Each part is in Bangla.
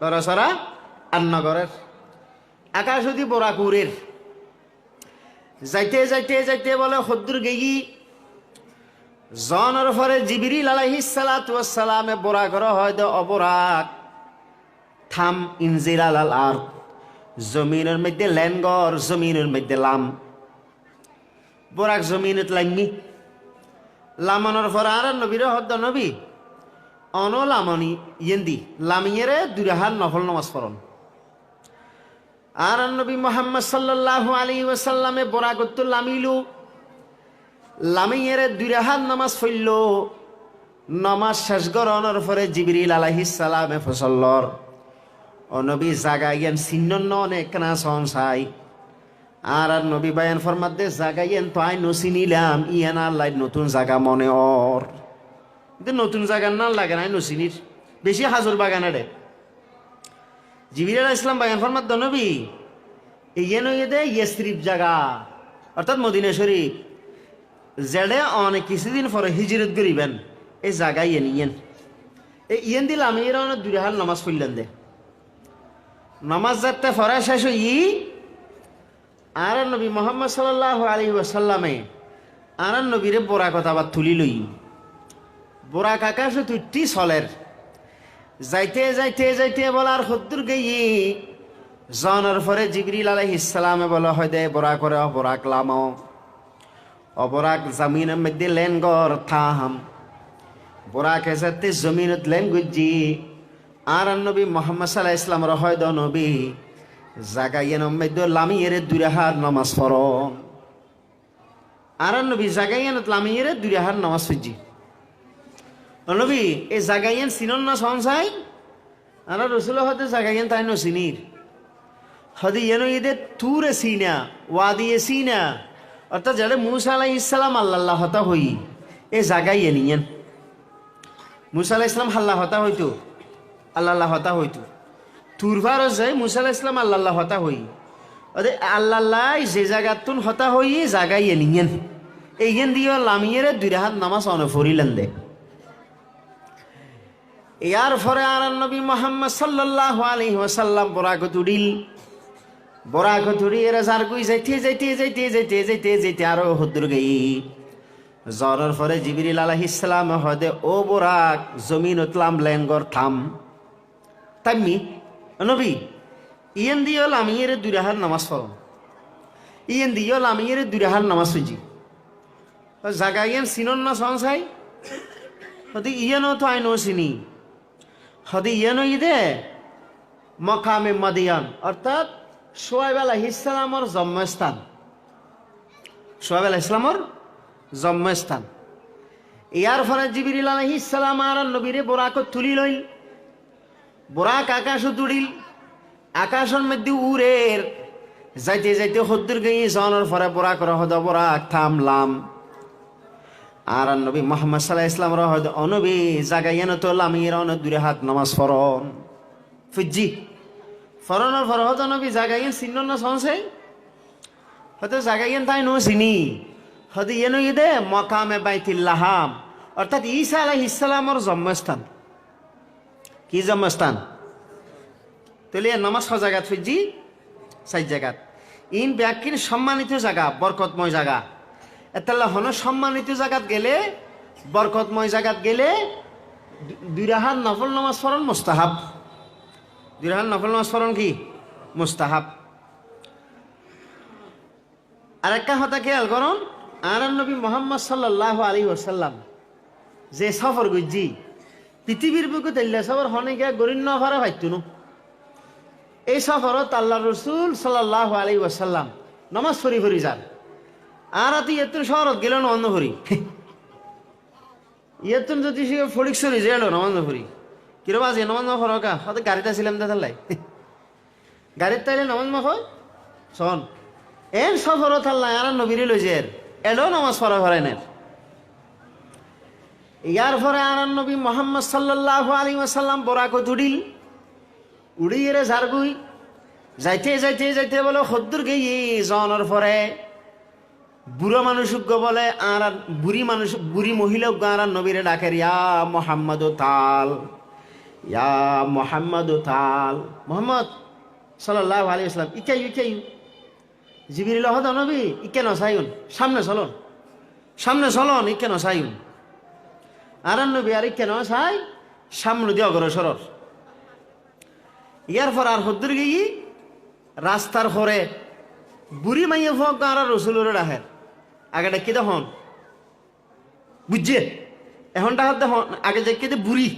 লড়াছড়া আন্নগরের আকাশ যদি বরাকুরের। যাইতে যাইতে যাইতে বলে হদ্দুর গেগি, জনের ফরে সালাতু ওয়াস সালামে বরা করা হয় দে অবরাক থাম ইনজিল আলাল আর জমিনের মধ্যে লেনগর জমিনের মধ্যে লাম। বরাক জমিনত লাইমি লামানোর পর আর নবীর হদ্দ নবী। অন লামনি ইয়েন্দি, লামিয়েরে দুরাহার নফল নমাজ পড়ন। আর নবী মোহাম্মদ সাল্লাল্লাহু আলাইহি ওয়াসাল্লামে বরাকত লামিলু। লামিয়েরে দুরাহার নামাজ পড়ল নমাজ শেষ গরনের পরে জিবরিল আলাইহিস সালামে ফসল্লর। ও নবী জাগাইয়েন সিন্ন অনেক না সংসাই আর আর নবী বায়ান ফরমাদ্দে জাগাইয়েন তো আই নসিনিলাম ইয়ান আল্লাহ নতুন জাগা মনে অর। কিন্তু নতুন জাগার না লাগে নাই নসিনির। বেশি হাজুর বাগানে রে জিবির ইসলাম বাগান ফরমাদ্দ নবী। ইয়েন ইয়ে ইয়েস্ত্রিপ জাগা। অর্থাৎ মদিনা শরীফ। জেডে অনেক কিছুদিন পরে হিজরত করিবেন। এই জাগা ইয়েন ইয়েন এই ইয়েন দিল আমি এর অনেক দুই হাল নামাজ পড়লেন দে। নামাজ যাতে ফরা শেষ ই আর নবী মোহাম্মদ সাল্লাহ আলী ওয়াসাল্লামে, আর নবীরে বোরা কথা আবার তুলি লই বোরা কাকাশ তুইটি চলের যাইতে যাইতে যাইতে বলার হদ্দুর গেই জনের পরে জিবরিল আলহ ইসলামে বলা, হয় দে বোরা করে অবরাক লাম অবরাক জমিনের মধ্যে লেনগর থাম বোরাক এসাতে জমিনত লেন গুজি আর নবী মোহাম্মদ সাল্লাহ ইসলাম রহয় দ নবী। জাগাইয়েন মধ্যে লামিয়ের দুরাহার নামাজ পড়ন আর নবী জাগাইয়েন লামিয়ের দুরাহার নামাজ পড়জি নবী এই জাগাইয়েন চিনন না সংসাই? আর রসুল হতে জাগাইয়েন তাই নচিনির হদি ইয়েন ইদে তুরে সিনা ওয়াদিয়ে সিনা অর্থাৎ যারা মুসা আলাই ইসলাম আল্লাহ হতা হই এ জাগাইয়েন ইয়েন। মুসা আলাহ ইসলাম হাল্লাহ হতা হইতো আল্লাহ হতা হইতো তুরভার যায় মুসা আলাহ ইসলাম আল্লাহ হতা হই অদে আল্লাহ যে জায়গাতুন হতা হই জাগাইয়ে নিয়েন এইগেন দিয়ে লামিয়ের দুই হাত নামাজ অনফরিলেন দে। ইয়ার পরে আর নবী মোহাম্মদ সাল্লাল্লাহু আলাইহি ওয়াসাল্লাম বরাকত উড়িল। বরাকত উড়ি এরা যার কই যাইতে যাইতে যাইতে যাইতে যাইতে যাইতে আরও হদ্দুর গই। জ্বরের পরে জিবিরিল আলাইহিস সালাম হদে, ও বরাক জমিন উতলাম লেঙ্গর থাম। তাইমি নবী, ইয়েন দিয়ল আমি এর দুরাহার নামাজ পড়ম ইয়েন দিয়ল আমি এর দুরাহার নামাজ পড়ছি জাগা ইয়েন সিনন না সংসাই? ইয়েনও তো আইনো চিনি হতে ইয়েনও ইদে মকামে মাদিয়ান। অর্থাৎ সোয়াইব আলাহ ইসলামর জন্মস্থান। সোয়াইব আলাহ ইসলামর জন্মস্থান। ইয়ার ফলে জিবিরিল আলহ ইসলাম আর নবীরে বোরাকত তুলি লইল। বোরাক আকাশ তুড়িল আকাশের মধ্যে উড়ের যাইতে যাইতে হদ্দুর গই জনের ফরে বোরাক রহদ বোরাক থামলাম। আর নবী মোহাম্মদ সাল্লাহ ইসলাম রহদ অনবী জাগাইয়ান তো লামির অন দূরে হাত নামাজ ফরন। ফুজি ফরনের ফরহদ নবী জাগাইয়ান চিহ্ন না সংসাই হয়তো জাগাইয়ান তাই নো চিনি। হয়তো ইয়েন ইদে মকামে বাইতিল্লাহাম অর্থাৎ ঈসা আলাহ ইসলামর জন্মস্থান। কি জন্মস্থান? তাহলে নামাজ ছ জায়গাত ফুজি চার জায়গাত ইন ব্যাকিন সম্মানিত জায়গা বরকতময় জায়গা এতাল্লা হন সম্মানিত জায়গাত গেলে, বরকতময় জায়গাত গেলে দুইরাহার নফল নামাজ পড়ন মুস্তাহাব। দুইরাহার নফল নামাজ পড়ন কি? মুস্তাহাব। আরেকটা কথা খেয়াল করুন আর নবী মোহাম্মদ সাল্লাহ আলী ওসাল্লাম যে সফর গুজি পৃথিবীর বুকে তেল্লা সফর হনে গিয়া গরিন্য হরে ভাইতু নো। এই সফরত আল্লাহ রসুল সাল্লাহ আলী ওসাল্লাম নমাজ ফরি ফরি যান। আর আতি এতুন শহরত গেল নন্দ ফরি ইয়েতুন যদি সে ফড়িক সরি যে এলো নমন্দ ফরি কিরবা আছে নমন্দ ফরকা হয়তো গাড়িতে ছিলাম দেখালাই গাড়ির তাইলে নমন্দ হয় শোন এর সফরত আল্লাহ আর নবীরে লইছে এর এলো নামাজ পড়া ফরাইনের ইয়ার পরে আর নবী মোহাম্মদ সাল্লাহ আলী ওয়াসাল্লাম বরাকত উড়িল। উড়িয়ে ঝাড়গুই যাইতে যাইতে যাইতে বলে, সদ্দুর গেই জনের পরে বুড়ো মানুষ বলে আর বুড়ি মানুষ, বুড়ি মহিলা আর নবীরে ডাকের ইয়া মোহাম্মদ তাল, ইয়া মোহাম্মদ তাল। মোহাম্মদ সাল্লাহ আলী ইসলাম ইকাই ইকাই জিবিরিল হদ নবী, ইকে নসাইন সামনে চলন সামনে চলন, ইকে নসাইন আর নবী, আর ইকে নসাই, সামনে দিয়ে অগ্রসর ইয়ার পর আর হদ্দুর গিয়ে রাস্তার পরে বুড়ি মাইয়ে ফোক আর রসুলের রাহের আগে ডেকে দেখুন? বুঝছে? এখন টাকা দেখুন, আগে দেখে দে বুড়ি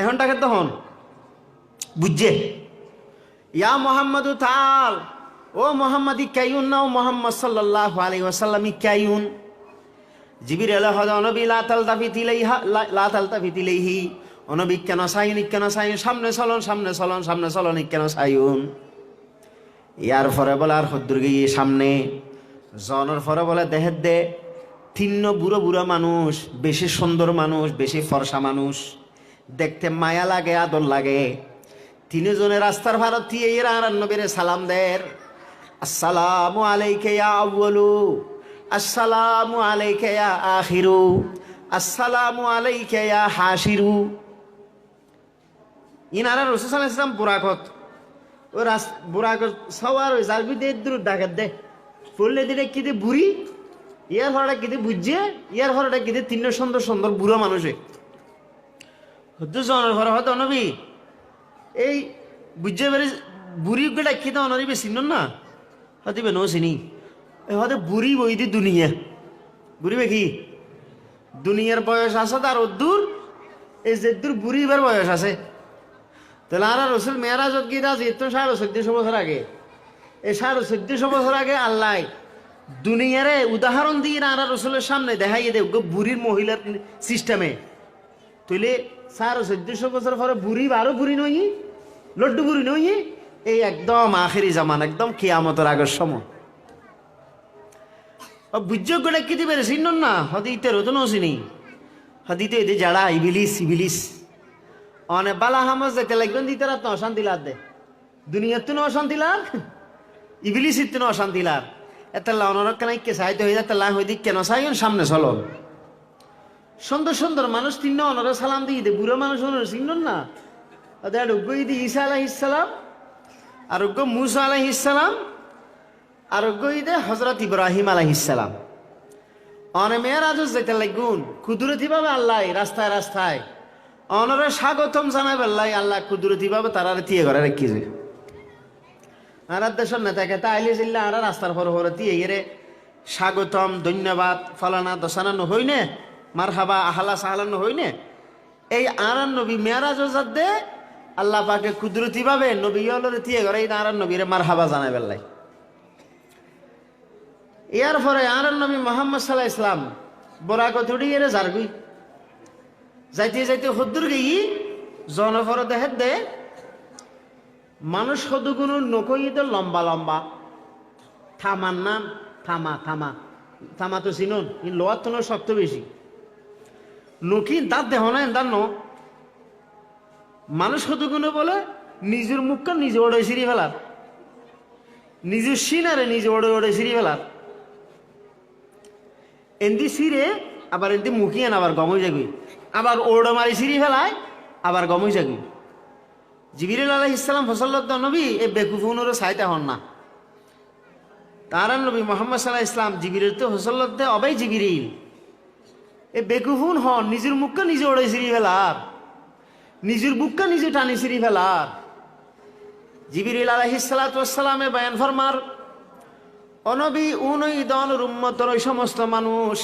এখন টাকা দেখুন? বুঝছে? ইয়া মোহাম্মদ তাল ও মোহাম্মদ ইকাইউন না, ও মোহাম্মদ সাল্লাল্লাহু আলাইহি ওয়াসাল্লাম ইকাইউন জিবির এলা হদ অনবী লা তালতাফিত ইলাইহা লা তালতাফিত ইলাইহি অনবী কেন সাইন কেন সাইন, সামনে চলন সামনে চলন সামনে চলন কেন সাইন ইয়ার পরে বলে আর হদ্দুর গিয়ে সামনে। জনের পরে বলে দেহের দে। তিন্ন বুড়ো বুড়ো মানুষ, বেশি সুন্দর মানুষ, বেশি ফর্সা মানুষ। দেখতে মায়া লাগে, আদর লাগে। তিনজনে রাস্তার ভারত দিয়ে এরা আর নবীরে সালাম দের আসসালামু আলাইকে আউয়ালু, আসসালামু আলাইকে আখিরু, আসসালামু আলাইকে হাসিরু ইনারা রসুল সাল্লাল্লাহু আলাইহি ওয়াসাল্লাম বুরাকত, ও রাস বুরাকত সবার ওই যার বিদে দূর ডাকাত দে। ফুললে দিলে কি দে বুড়ি? ইয়ার হরটা কি দে বুঝছে? ইয়ার হরটা কি দে তিন সুন্দর সুন্দর বুড়ো মানুষে। হদ্দু জনের ঘরে হয়তো নবী এই বুঝছে বেড়ে বুড়ি গেটা কি তো অনরিবে চিন না? হতিবে নো চিনি। হতে বুড়ি বই দি দুনিয়া। বুড়িবে কি? দুনিয়ার বয়স আছে তার অদ্দুর, এই যে দূর বুড়িবার বয়স আছে। তাহলে আর রসুল মেয়ারাজত গীতা যেত সাড়ে চোদ্দশো বছর আগে। এই সাড়ে চোদ্দশো বছর আগে আল্লাহ দুনিয়ারে উদাহরণ দিয়ে আর রসুলের সামনে দেখাই দে বুড়ির মহিলার সিস্টেমে তুইলে সাড়ে চোদ্দশো বছর পরে বুড়ি আরও বুড়ি নই লড্ডু বুড়ি নই এই একদম আখেরি জামান, একদম কেয়ামতের আগের সময়। বুঝ্য গোটা কি দিবে চিন না? হদি ইতে রতো নচিনি হদিতে এদি যারা ইবিলিস ইবিলিস। অনে বালা হামাজ দেখতে লাগবেন, দিতে রাত অশান্তি লাগ দে। দুনিয়ার তো অশান্তি লাগ ইবিলিস ইত্য অশান্তি লাগ এত লাউনর কেন কে সাহিত্য হয়ে যাতে লাগ হয়ে কেন? সাইন সামনে চলো। সুন্দর সুন্দর মানুষ তিন অনর সালাম দিয়ে দে। বুড়ো মানুষ অনর চিন না? ওদের আরোগ্য ইদি ঈসা আলাইসালাম আরোগ্য মুসা আলাইসালাম আরোগ্য ইদে হজরত ইব্রাহিম আলাইসালাম অনে মেয়ের আজ যেতে লাগুন কুদরতি ভাবে আল্লাহ রাস্তায় রাস্তায় অনরে স্বাগতম জানাবে আল্লাহ। আল্লাহ কুদরতি ভাবে তারা তিয়ে ঘরে রেখেছে। আর দেশের নেতাকে তাইলে চিল্লা আর রাস্তার পর তিয়ে গেরে স্বাগতম, ধন্যবাদ, ফলানা, দশানা নহই নে মার হাবা আহালা সাহালা নহই নে এই আর নবী মেয়ারাজ দে আল্লাহ পাকে কুদরতি ভাবে নবী অলরে তিয়ে ঘরে এই আর নবীরে মার হাবা জানাবে আল্লাহ ইয়ার পরে আর নবী মোহাম্মদ সাল্লাহ ইসলাম বরাকত উড়িয়ে জারগুই। যাইতে যাইতে হদ্দুর গেই জনফর দেহের দে মানুষ সদুগুণ তো লম্বা লম্বা। থামার নাম, থামা থামা। থামা তো চিনুন লোয়ার তো শক্ত বেশি। নকি দাঁত দেহ না দাঁত ন। মানুষ সদুগুণ বলে নিজের মুখকে নিজে ওড়ে সিঁড়ি ফেলার। নিজের সিনারে নিজে ওড়ে ওড়ে সিঁড়ি ফেলার। এন্দি সিরে আবার এন্দি মুখিয়ান আবার গমই যাবি আবার ওড়ো মারি সিঁড়ি ফেলায়, আবার গমই যাবি জিবিরুল আলাহ ইসলাম ফসল্লত নবী, এ বেকুফুনুরও সাইতে হন না। তার নবী মোহাম্মদ সাল্লাহ ইসলাম জিবিরের তো ফসল্লত অবাই জিবিরিল। এ বেকুফুন হন, নিজের মুখকে নিজে ওড়ে সিঁড়ি ফেলার। নিজের বুককে নিজে টানি সিঁড়ি ফেলার। জিবিরিল আলহিসালামে বায়ান ফরমার অনবী উনই দন উম্মতর ওই সমস্ত মানুষ,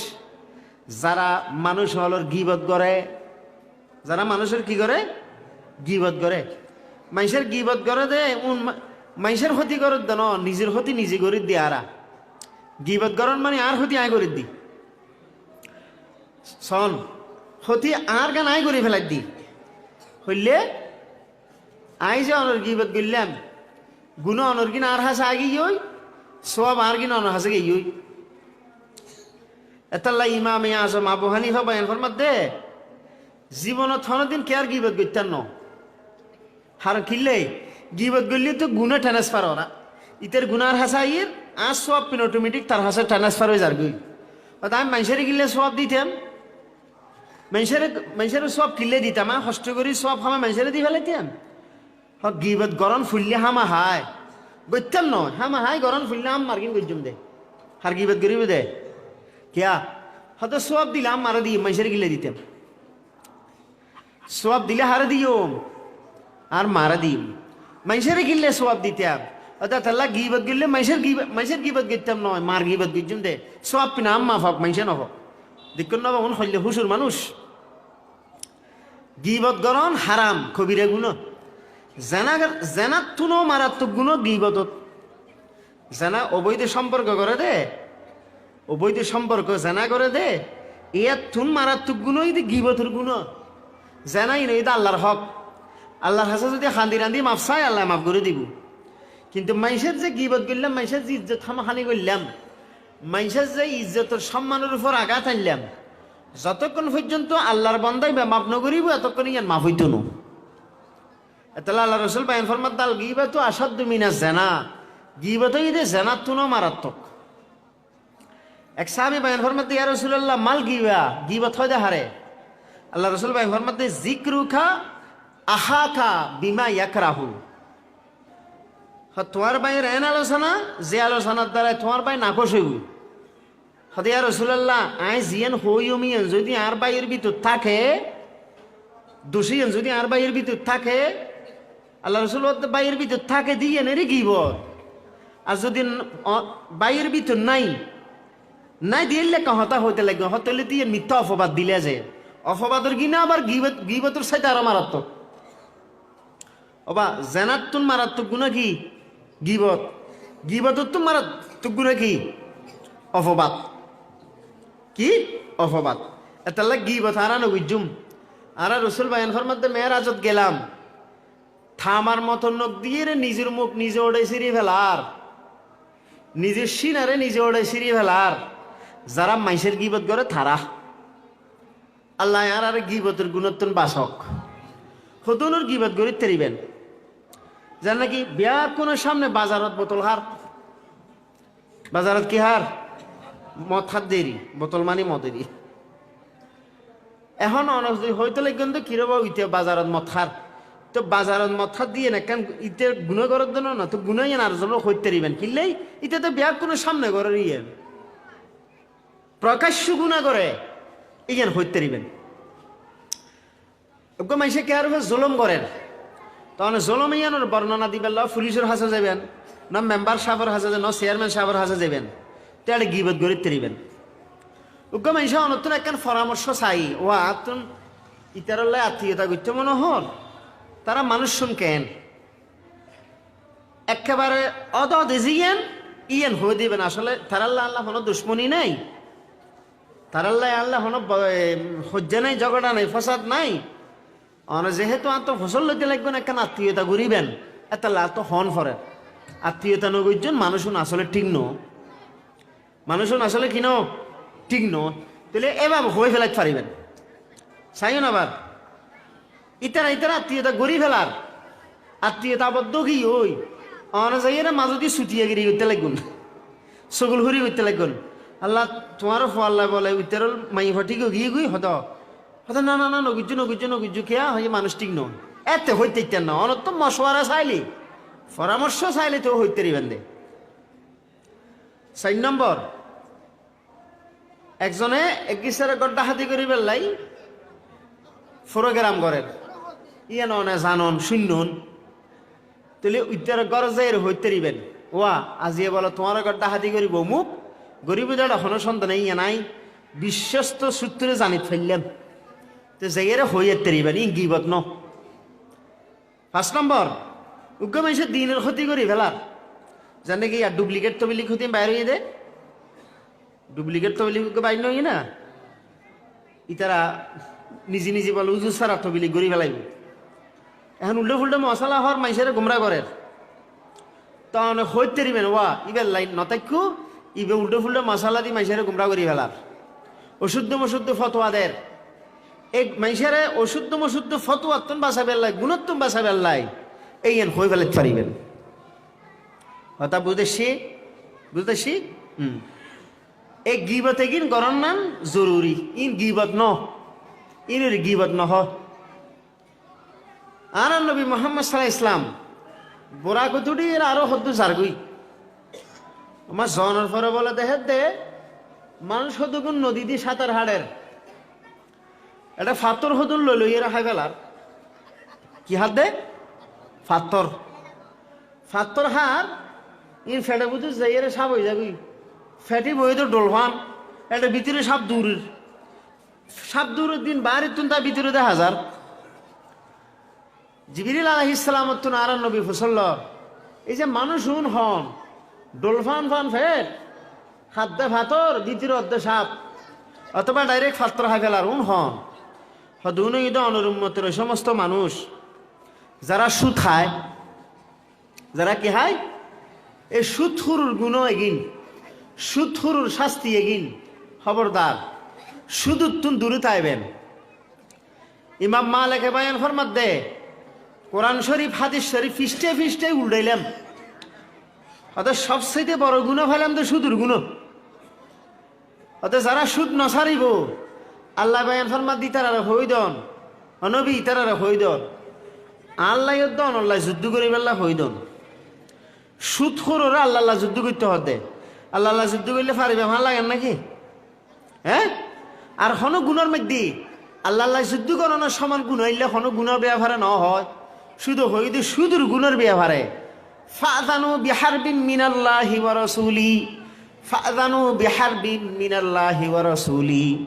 যারা মানুষ হলর গিবত করে, যারা মানুষের কি করে? গিবত করে। মানুষের গিবত করে দে মানুষের ক্ষতি করে দেন নিজের ক্ষতি নিজে করে দি আরা। গিবত গরণ মানে আর ক্ষতি আয় করে দি। সন ক্ষতি আর গান আয় করে ফেলাই দি। হইলে, আই যে অনর গিবত গিল্লাম, গুণ অনর কিনা আর হাসা আগে ওই সব আর কিনা অনর হাসে গিয়ে এতাল্লা ইমাম আজম আবু হানিফা বায়ান ফরমাত দে, জীবনত থনদিন কে আর গিবত গইতান ন? হার কিল্লে, গিবত গইলে তো গুণে ট্রান্সফার ওরা ইতের গুনার হাসা ইয়ের আর সব পিন অটোমেটিক তার হাসা ট্রান্সফার হয়ে যার গই আমি মানুষের গিলে সব দিতাম। মানুষের মানুষের সব কিলে দিতাম হ্যাঁ? কষ্ট করি সব হামা মানুষের দি ফেলাইতাম। হক গিবত গরম ফুললে হামা হায়। গইতাম নয়, হামা হাই গরম ফুললে হাম মার্কিন গজ্জুম দে। হার গিবত করিব দে। কিয়া? হয়তো সব দিলাম মারা দিয়ে মানুষের গিলে দিতাম। সব দিলে হারে দিও আর মারা দিম। মানুষের গিললে সব দিতাম অর্থাৎ আল্লাহ গিবত গিললে মানুষের মানুষের গিবত গিতাম নয়, মার গিবত গিজুম দে। সব পিনাম মা ফাক মানুষে নহ। দেখুন না বাবুন, হইলে হুসুর মানুষ। গিবত গরণ হারাম, কবিরে গুণ। জেনা জেনাত তুনো মারাত্মক গুণ গিবতত। জেনা অবৈধ সম্পর্ক করে দে। অবৈধ সম্পর্ক জেনা করে দে। ইয়াত তুন মারাত্মক গুণ গিবতর গুণ। জানাই নই আল্লাহর হক। আল্লাহর হাসে যদি খান্দি রান্দি মাফ চাই, আল্লাহ মাফ করে দিব। কিন্তু মাইসের যে গিবত করলাম মাইসের যে ইজ্জত হামাখানি করলাম মাইসের যে ইজ্জতের সম্মানের উপর আঘাত আনলাম, যতক্ষণ পর্যন্ত আল্লাহর বন্দাই বা মাফ নকরিব এতক্ষণ ইয়ান মাফ হইত নো। তাহলে আল্লাহ রসুল বাইন ফরমাত দাল গিবা তো আসাদ্দু মিনা জেনা। গিবা তো ইদে জেনার তুনো মারাত্মক। এক সাহাবি বাইন ফরমাত ইয়া রসুল্লাহ মাল গিবা? গিবা থয় দে হারে আল্লাহ রসুল বাইন ফরমাত জিক্রু খা আহা খা বিমা ইয়াকরাহু। তোমার ভাইয়ের এন আলোচনা? যে আলোচনার দ্বারা তোমার ভাই নাকশ হইব। হদিয়া রসুল্লাহ আই জিয়ান হইমিয়ান যদি আর বাইয়ের ভিতর থাকে দোষিয়ান যদি আর বাইয়ের ভিতর থাকে, আল্লাহ রসুল বাইয়ের ভিতর থাকে দিয়ে নে গিব আর যদি বাইয়ের ভিতর নাই নাই দিয়ে লেখা হতা হইতে লাগবে হতে দিয়ে মিথ্যা অপবাদ দিলে যে। অপবাদের কিনা আবার গিবত, গিবতর সাইতে আরও মারাত্মক। অবা জেনাতুন মারাত্মক গুণা কি? গিবত। গিবতর তো মারাত্মক গুণা কি? অপবাদ কি? অপবাদ এতাল্লা গিবত আরা নগুজুম। আরা রসুল বায়ন মেয়ের আজত গেলাম। থামার মতো নখ দিয়ে নিজের মুখ নিজে ওড়ে সিঁড়ি ফেলার নিজের সিনারে নিজে ওড়ে সিঁড়ি ফেলার যারা মাইসের গিবত করে থারা আল্লাহ আর আর গিবতের গুণত্তন বাসক হতনুর গিবত গড়ি তেরিবেন জান নাকি? বিয়ার কোনো সামনে বাজারত বোতল হার? বাজারত কি হার? মদ হাত দেরি, বোতল মানি মদেরি এখন অনস হয়তো লাগবেন তো কিরবা ইতে বাজারত মদ খার তো বাজারত মদ খার দিয়ে না কেন ইতে গুণ করার জন্য না, তো গুণাই আর জন্য হইতে দিবেন কিনলেই ইতে তো বিয়ার কোনো সামনে ঘরের ইয়ে। প্রকাশ্য গুণা করে, ইয়েন হইতে দিবেন মাইসে কে আর জুলম করেন। তখন জলম ইয়ানোর বর্ণনা দিবেন ল পুলিশের হাসে যাবেন না মেম্বার সাহেবের হাসে যাবেন না চেয়ারম্যান সাহেবের হাসে যাবেন তাহলে গিবত গরিব তেরিবেন উগ্র মানুষ অনতুন একখান পরামর্শ চাই ও আতুন ইতারল্লাই আত্মীয়তা করতে মনে হল। তারা মানুষ শুন কেন? একেবারে অদ দেজিয়েন ইয়েন হয়ে দিবেন আসলে তারাল্লাহ আল্লাহ কোনো দুশ্মনী নাই। তারাল্লাহ আল্লাহ কোনো হজ্জা নাই ঝগড়া নাই, ফসাদ নাই। অনে যেহেতু আত ফসল লইতে লাগবেন একখান আত্মীয়তা ঘুরিবেন এটা তো হন ফরে। আত্মীয়তা নগরজন মানুষজন আসলে ঠিক ন মানুষজন আসলে কিনো ঠিক ন তাহলে এবার হয়ে ফেলাই পারিবেন। চাইও না আবার ইতারা ইতারা আত্মীয়তা গড়ি ফেলার। আত্মীয়তা আবদ্ধ কি ওই? অনে যাই না মাজদি ছুটিয়ে গিরি উঠতে লাগুন সগুল হরি উঠতে লাগুন আল্লাহ তোমারও ফোয়াল্লাহ বলে, উত্তরল মাই হঠিক গিয়ে গুই হত। হয়তো না না না নগুজ্জু নগুজ্জু নগুজ্জু খেয়া হয় মানুষ ঠিক নয়। এতে হইতে না মশওয়ারা চাইলি। পরামর্শ চাইলে তো হইতে রিবেন দে। চার নম্বর, একজনে একগিসারে গড্ডা হাতি করি পেলাই প্রোগ্রাম করেন ইয়ে ননে জানন শূন্যন তুলি গড় যাই হইতে রিবেন। ওয়া আজিয়ে বলো, তোমার গড্ডা হাতি করিব মুখ। গরিব সন্তান ইয়ে নাই। বিশ্বস্ত সূত্রে জানি ফেললাম তো জায়গায় হয়ে তেরিবেন গিবত ন পাঁচ নম্বর উগ্র মানুষের দিনের ক্ষতি করি ফেলার জানে কি আর ডুপ্লিকেট তবিলি ক্ষতি বাইর হয়ে দে ডুপ্লিকেট তবিলি বাইর নই না ইতারা নিজে নিজে বলে উজু সারা তবিলি গড়ি ফেলাইব এখন উল্টো ফুল্টো মশলা হওয়ার মানুষের গুমরা করে তখন হইতে তেরিবেন ওয়া ইবের লাইন নতাক্যু ইবে উল্টো ফুল্টো মশলা দি মানুষের গুমরা করি ফেলার অশুদ্ধ মশুদ্ধ ফতোয়াদের এক মানুষের অশুদ্ধ মশুদ্ধ ফতুয়াত্তন বাসা বেল্লাই গুণত্তম বাসা বেল্লাই এই এন হয়ে ফেলে পারিবেন। কথা বুঝেছি বুঝতেছি? হুম। এই গিবতে কিন গরম নাম জরুরি। ইন গিবত ন। ইনের গিবত নহ। আর নবী মোহাম্মদ সাল্লাহ ইসলাম বোরা কতুটি এর আরও হদ্দু সারগুই আমার জনের পরে বলে দেখে দে, মানুষ হদুকুন নদী দিয়ে সাঁতার হাড়ের। এটা ফাতর হদুন লই লই এরা হাই ফেলার কি হাত দে? ফাতর। ফাতর হার, ইন ফেটে বুঝু যাই এর সাপ হয়ে যাবি। ফেটি বই তো ডোলফান। এটা ভিতরে সাপ দূরের। সাপ দূরের দিন বাইরের তুন তার ভিতরে দেখা হাজার। জিবিরিল আলহ ইসলামতুন আর নবী ফসল্ল। এই যে মানুষ উন হন, ডোলফান ফান ফেট, হাত দে ফাতর, ভিতরে অর্ধে সাপ। অথবা ডাইরেক্ট ফাত্র হাই ফেলার উন হন। হদুন ঈদ অনুরুম্মতের ওই সমস্ত মানুষ, যারা সুদ খায়, যারা কি হায় এই সুদখুরুর গুণ এগিন সুদখুরুর শাস্তি এগিন, খবরদার। সুদুর তুন দূরে তাইবেন। ইমাম মালেকে বায়ান ফরমাত দে, কোরআন শরীফ, হাদিস শরীফ ফিস্টে ফিস্টে উল্টাইলাম। অত সবসাইতে বড় গুণ ফেলাম তো সুদূর গুণ অত যারা সুদ নসারিব আল্লাহ বায়ান ফরমাত দি তারা হইদন অনবী তারা হইদন আল্লাহ দন, আল্লাহ যুদ্ধ করি বেলা হইদন সুদ খোরা আল্লাহ আল্লাহ যুদ্ধ করতে হতে আল্লাহ আল্লাহ যুদ্ধ করলে পারিবে ভালো লাগেন নাকি? হ্যাঁ? আর হনো গুণের মধ্যে আল্লাহ আল্লাহ যুদ্ধ করানোর সমান গুণ হইলে হনো গুণের ব্যবহারে ন হয়। শুধু হইতে সুদূর গুণের ব্যবহারে। ফাদানু বিহার বিন মিনাল্লাহি ওয়া রাসূলি। ফাদানু বিহার বিন মিনাল্লাহি ওয়া রাসূলি।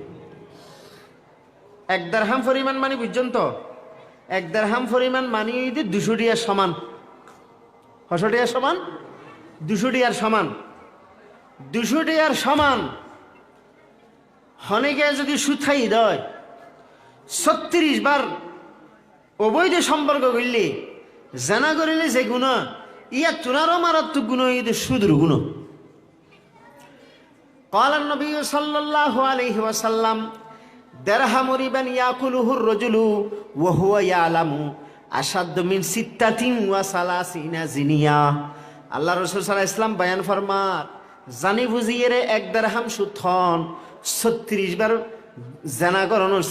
এক দেড়হাম পরিমাণ মানে বুঝছেন তো এক দেড়হাম পরিমাণ মানি দে দুশো টিয়ার সমান ছশো টিয়ার সমান দুশো টিয়ার সমান দুশো টিয়ার সমান হনেকে যদি সুথাই দেয় ছত্রিশ বার অবৈধ সম্পর্ক করলে জানা করিলে যে গুণ ইয়া তুনারও মারাত্মক গুণ ইয়ে সুদূর গুণ قال النبي صلى الله عليه وسلم জিনিয়া। বায়ান জানি এক সুথন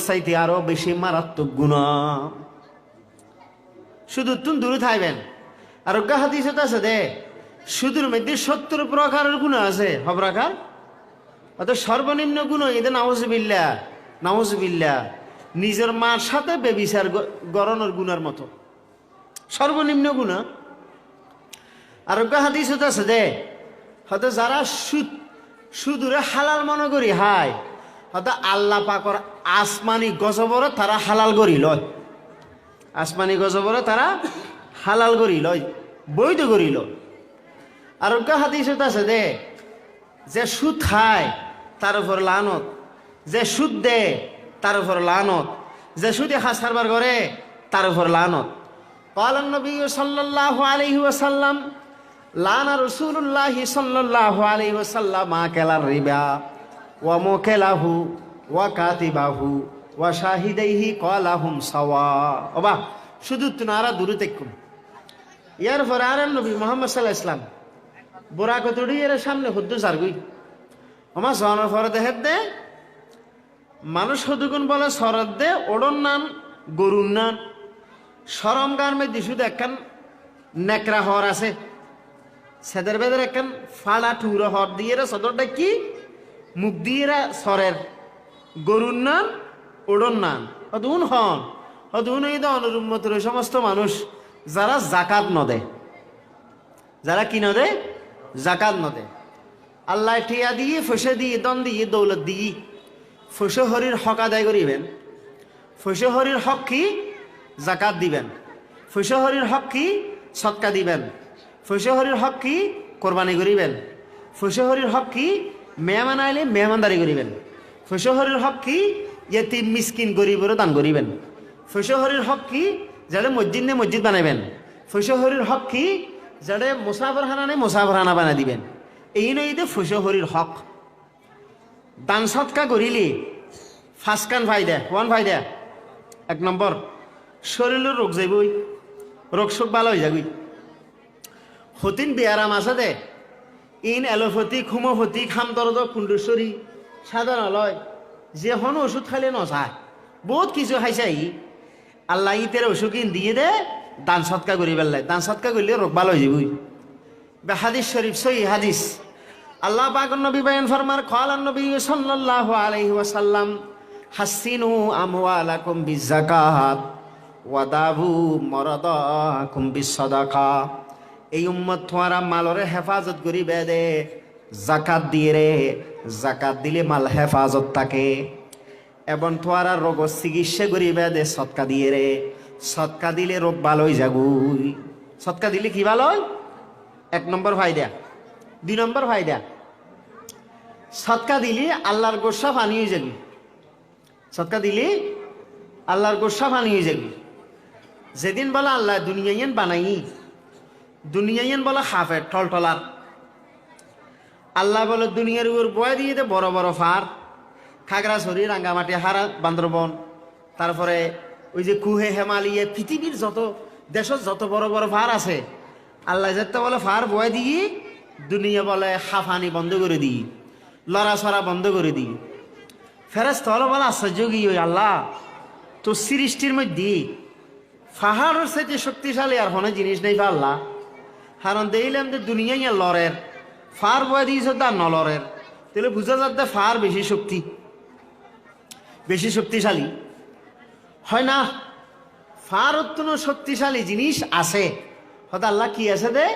চাইতে আরও বেশি মারাত্মক গুণ শুধু তুন দূর থাইবেন। আর আছে দে শুধুর মধ্যে সত্তর প্রকারের গুণ আছে। হবরাকার অত সর্বনিম্ন গুণ এদের নাওজবিল্লা নাউজবিল্লা নিজের মার সাথে বেবিচার গরনের গুণের মতো। সর্বনিম্ন গুণ। আরোগ্য হাদিস আছে দে হয়তো যারা সুদ, সুদূরে হালাল মনে করি হায় হয়তো আল্লাহ পাকর আসমানি গজবরে তারা হালাল করি লয়। আসমানি গজবরে তারা হালাল করি লয়, বৈধ করি লয়। আরোগ্য হাদিস আছে দে যে সুদ খায়, তার উপর লানত। যে সুদ দে তার উপর লানত যে সুদে হাসারবার করে তার উপর লানত قال النبي صلى الله عليه وسلم লানা রসুল্লাহ সাল্লাহ আলী ওসাল্লাম কেলার রিবা ওয়া মোকেলাহু ওয়া কাতিবাহু ওয়া শাহিদাইহি কলাহুম সাওয়া ওবা শুধু তুনারা দূরে তেকুম ইয়ার পরে আর নবী মোহাম্মদ সাল্লাহ ইসলাম বোরা কতড়ি এর সামনে হুদ্দু সারগুই আমার সহনের পরে দেখে দে মানুষ হদুগুন বলে শরৎ দে, ওড়ন নান গরুর নান। সরম গার মধ্যে শুধু একখান নেকড়া হর আছে। সেদের বেদের একখান ফাড়া টুরো হর দিয়ে সদরটা কি? মুখ দিয়ে সরের। গরুর নান, ওড়ন নান। হদুন হন, হদুন এই অনুরুম্মতের ওই সমস্ত মানুষ, যারা জাকাত নদে যারা কি নদে জাকাত নদে আল্লাহ টিয়া দিয়ে, ফসে দিয়ে, দন দিয়ে, দৌলত দিয়ে। ফসে হরির হক আদায় করিবেন। ফসে হরির হক কি? জাকাত দিবেন। ফসে হরির হক কি? সৎকা দিবেন। ফসে হরির হক কি? কোরবানি করিবেন। ফসে হরির হক কি? মেহমান আইলে মেহমানদারি করিবেন। ফসে হরির হক কি? ইয়েতিম মিসকিন গরিবেরও দান করিবেন। ফৈশহরির হক কি? যারা মসজিদ নে মসজিদ বানাইবেন। ফৈশহরির হক কি? যারা মুসাফর খানা নে মুসাফর খানা বানাই দিবেন। এই নয় যে ফৈশহরির হক। দান সৎকা করিলি। ফার্স্ট কান ফাইদা ওয়ান ফাইদা এক নম্বর শরীরের রোগ যাইবই রোগ শোক ভালো হয়ে যাবি হতিন বেয়ারাম আছে দে। ইন এলোপ্যাথিক হোমিওপ্যাথিক হামদরদ কুণ্ডেশ্বরী সাধারণ লয়। যে হন ওষুধ খাইলে নচায়। বহুত কিছু খাইছে ই। আল্লাহ ইতের ওষুধ কিন দিয়ে দে, দান সৎকা করি পেলাই দান সৎকা করলে রোগ ভালো হয়ে যাবই। বে হাদিস শরীফ সহি হাদিস আল্লাহ পাক নবী বায়ান ফরমার খাল নবী সাল্লাল্লাহু আলাইহি ওয়াসাল্লাম, হাসিনু আমওয়ালাকুম বিযাকাত ওয়াদাবু মারাদাকুম বিসদাকা। এই উম্মত তোমারা মালরে হেফাজত করি বেদে জাকাত দিয়ে রে, জাকাত দিলে মাল হেফাজত থাকে। এবং তোমারা রোগ চিকিৎসা করি বেদে সৎকা দিয়ে রে, সৎকা দিলে রোগ ভালো হয়ে যাগুই সৎকা দিলে কি ভালো এক নম্বর ফায়দা। দুই নম্বর ফায়দা। সৎকা দিলি আল্লাহর গোসা পানি হয়ে যাবি। সৎকা দিলি আল্লাহর গোসা পানি হয়ে যাবি। যেদিন বলে আল্লাহ দুনিয়াইন বানাই দুনিয়াইন বলে হাফে টলটলার। আল্লাহ বলে, দুনিয়ার উপর বয় দিয়ে দে, বড় বড় ফার খাগড়াছড়ি, রাঙ্গামাটি, হারা, বান্দরবন। তারপরে ওই যে কুহে, হেমালিয়ে, পৃথিবীর যত দেশত যত বড় বড় ফার আছে, আল্লাহ যেতে বলে ফার বয় দিই দুনিয়া বলে হাফানি বন্ধ করে দিই, লড়াছড়া বন্ধ করে দিই। ফেরাস্ত হলো বলে আশ্চর্য কি ওই আল্লাহ। তো সৃষ্টির মধ্যে ফাহাড়ের সাথে শক্তিশালী আর কোনো জিনিস নেই আল্লাহ। কারণ দেখলাম যে দুনিয়ায় লড়ের, ফার বয় দিয়েছে তার নলরের তাহলে বুঝা যাচ্ছে ফার বেশি শক্তি, বেশি শক্তিশালী। হয় না, ফার অত্যন্ত শক্তিশালী জিনিস আছে। হয়তো আল্লাহ কি আছে দে?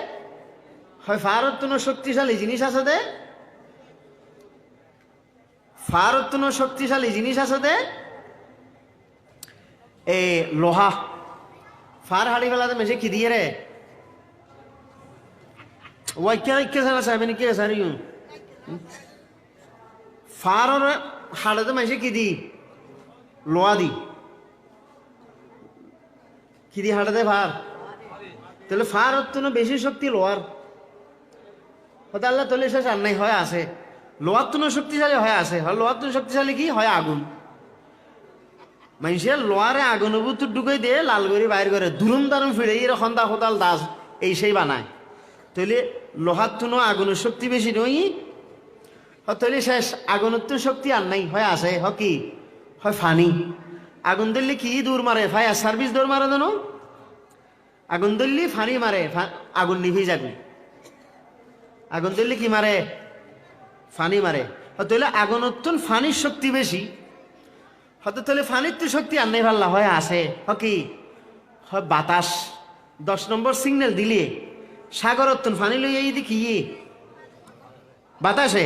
হয় ফার অত্যন্ত শক্তিশালী জিনিস আছে দে? ফার অত্যন্ত শক্তিশালী জিনিস আছে দে? এ, লোহা। ফার হাড়ি ফেলাতে মেশে কি দিয়ে রে। ওই কে কে সারা সাহেবেন কে সারি ফার হাড়াতে মেশে কি দি লোহা দি। কি দি হাড়াতে ফার। তাহলে ফার অত্যন্ত বেশি শক্তি লোহার। হয়তো আল্লাহ তলে শেষ আর নাই, হয় আছে। লোহার তুনো শক্তিশালী, হয় আছে। লোহার তুনো শক্তিশালী কি? হয় আগুন। মানুষের লোহারে আগুন বুতুর ঢুকে দিয়ে লাল করে বাইর করে দুরুম দারুম ফিরে এই খন্দা খোদাল দাস, এই সেই বানায়। তাহলে লোহার তুনো আগুনের শক্তি বেশি নই তাহলে শেষ আগুনের তো শক্তি আর নাই, হয় আছে। হ কি? হয় ফানি। আগুন ধরলে কি দূর মারে? ফায়ার সার্ভিস দৌড় মারে জানো আগুন ধরলে ফানি মারে আগুন নিভে যাবে। আগুন ধরলে কি মারে? ফানি মারে। তাহলে আগুন উত্তন ফানির শক্তি বেশি। হয়তো তাহলে ফানির তো শক্তি আর নেই ভাল্লা হয় আছে। হ কি? হয় বাতাস। দশ নম্বর সিগন্যাল দিলে। সাগর উত্তন ফানি লই এই দেখি বাতাসে।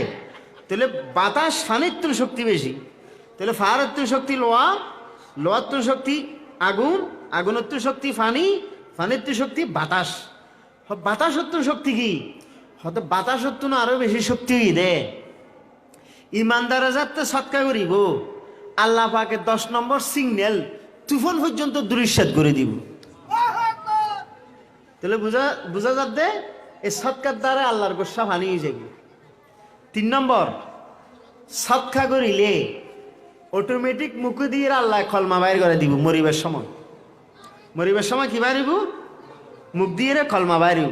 তাহলে বাতাস ফানির তো শক্তি বেশি। তাহলে ফারত্ব শক্তি লোয়া লোয়াত্ম শক্তি আগুন আগুনত্ব শক্তি ফানি ফানিত্ব শক্তি বাতাস। বাতাসত্ব শক্তি কি? হয়তো বাতাসত্ব না, আরও বেশি শক্তি দে। ইমানদারা যাতে সৎকা করিব। আল্লাহ পাকে দশ নম্বর সিগন্যাল তুফান পর্যন্ত দৃশ্যত করে দিব। তাহলে বুঝা বুঝা যাতে এই সৎকার দ্বারা আল্লাহর গোসা ভানিয়ে যাবে। তিন নম্বর, সৎকা করিলে অটোমেটিক মুখে দিয়ে আল্লাহ কলমা বাইর করে দিব মরিবার সময়। মরিবার সময় কি বাইরিব মুখ দিয়ে কলমা বাইরিব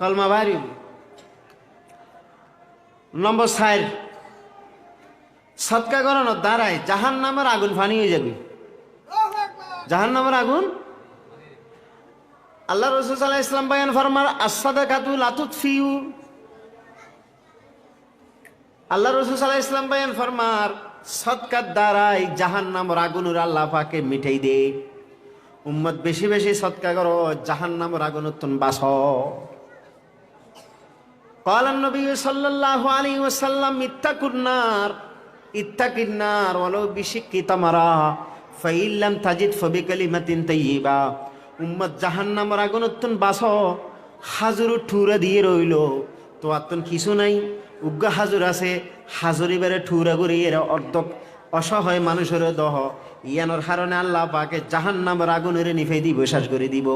কলমা বাড়িব নম্বর চার। সৎকা করানোর দ্বারাই জাহান নামের আগুন ফানি হয়ে যাবে। জাহান নামের আগুন? আল্লাহ রসুল সাল্লাহ ইসলাম বায়ান ফরমার আসাদা কাতু লাতুত ফিউ আল্লাহ রসুল সাল্লাহ ইসলাম বায়ান ফরমার, সৎকার দ্বারাই জাহান নাম রাগুনুর আল্লাহ পাকে মিঠাই দে। উম্মত বেশি বেশি সৎকা করো জাহান নাম রাগুনুত্তন বাস। নবী তাজিদ দিয়ে তো কিছু নাই। উগ্গা হাজুর আছে, হাজুরি বেড়ে ঠুরা ঘুরি এর অর্ধক অসহায় মানুষের দহ। ইয়ানোর হারণে আল্লাহ পাকে জাহান্নামের আগুনের নিফে দিব শ্বাস করে দিব।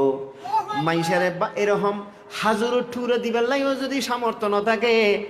মাইসারে বা এরকম হাজুর ঠুরে দিবার লাইও যদি সামর্থ্য না থাকে